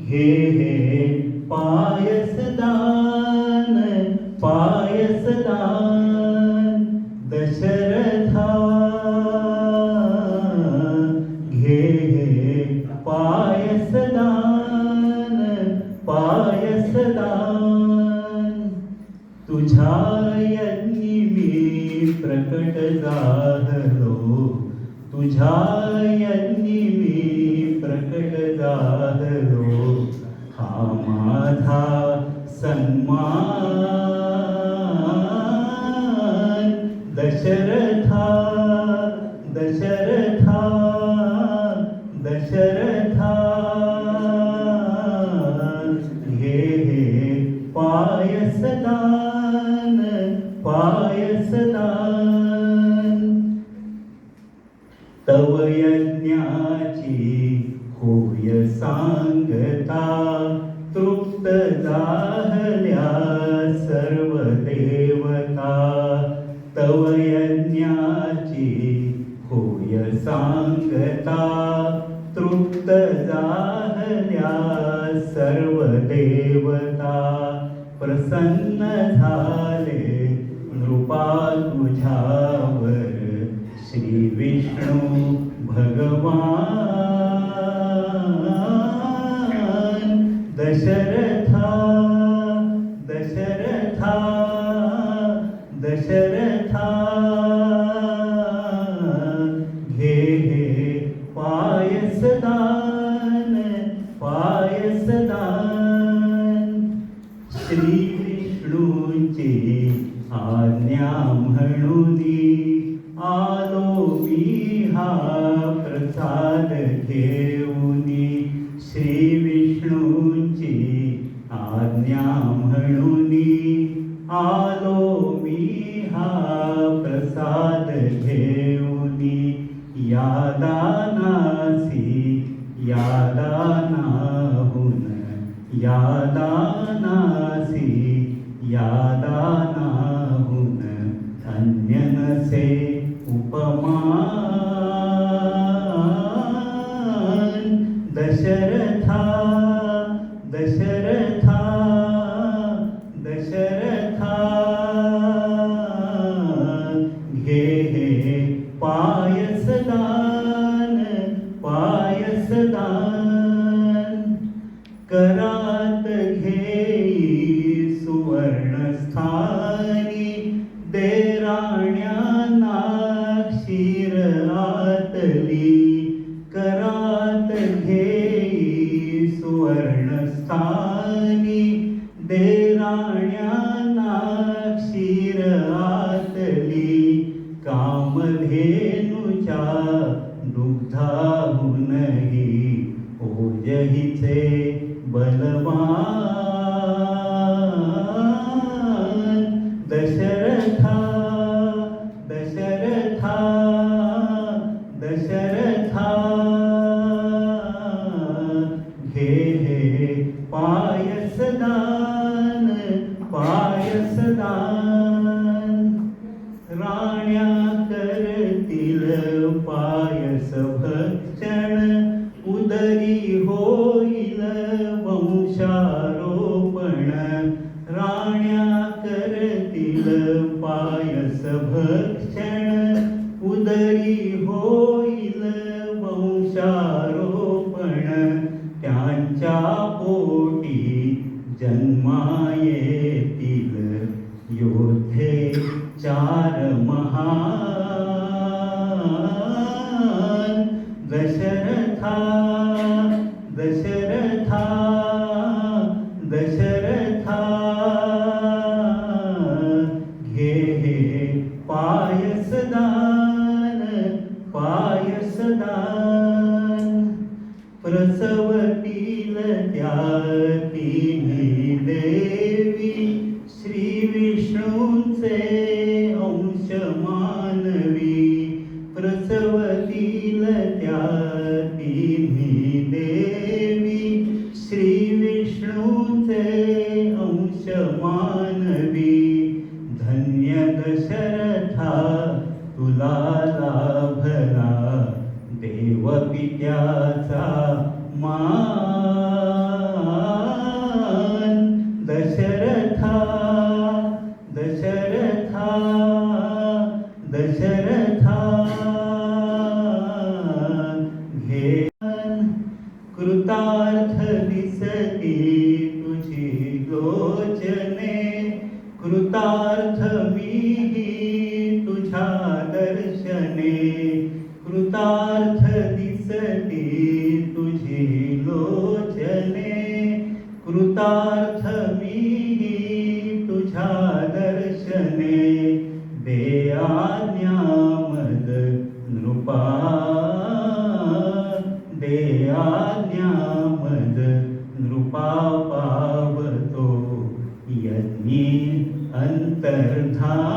घे हे पायसदान पायसदान दशरथा. घे हे पायसदान पायसदान. तुझ्या यज्ञी मी प्रकट झालो तुझ्या यज्ञी मी प्रकट झालो हा माझा सन्मान. होय सांगता तृप्त झाल्या सर्व देवता प्रसन्न झाले नृपा तुझ्यावर. श्री विष्णू भगवान कन्या म्हणून आलो मी हा प्रसाद घेऊनी श्री विष्णूंची आज्ञा म्हणून आलो मी हा प्रसाद घेऊनी यादानासी यादानाहून यादा करात घेई सुवर्णस्थानी देराण्यांना क्षीर आतली करात घेई सुवर्णस्थानी देराण्यांना क्षीर आतली कामधेनुच्या दुग्धाहूनही ओजहीचे बलवान दशरथा वृक्षारोपण त्यांच्या पोटी जन्मा देव पित्याचा मान. दशरथा दशरथा दशरथा. घे कृतार्थ दिसती तुझी गोचने कृतार्थ मी तुझ्या दर्शने. कृतार्थ दिसते तुझी लोचने कृतार्थ मी तुझ्या दर्शने दे आज्ञा मद नृपा दे आज्ञा मद नृपा पावतो यज्ञी अंतर्धा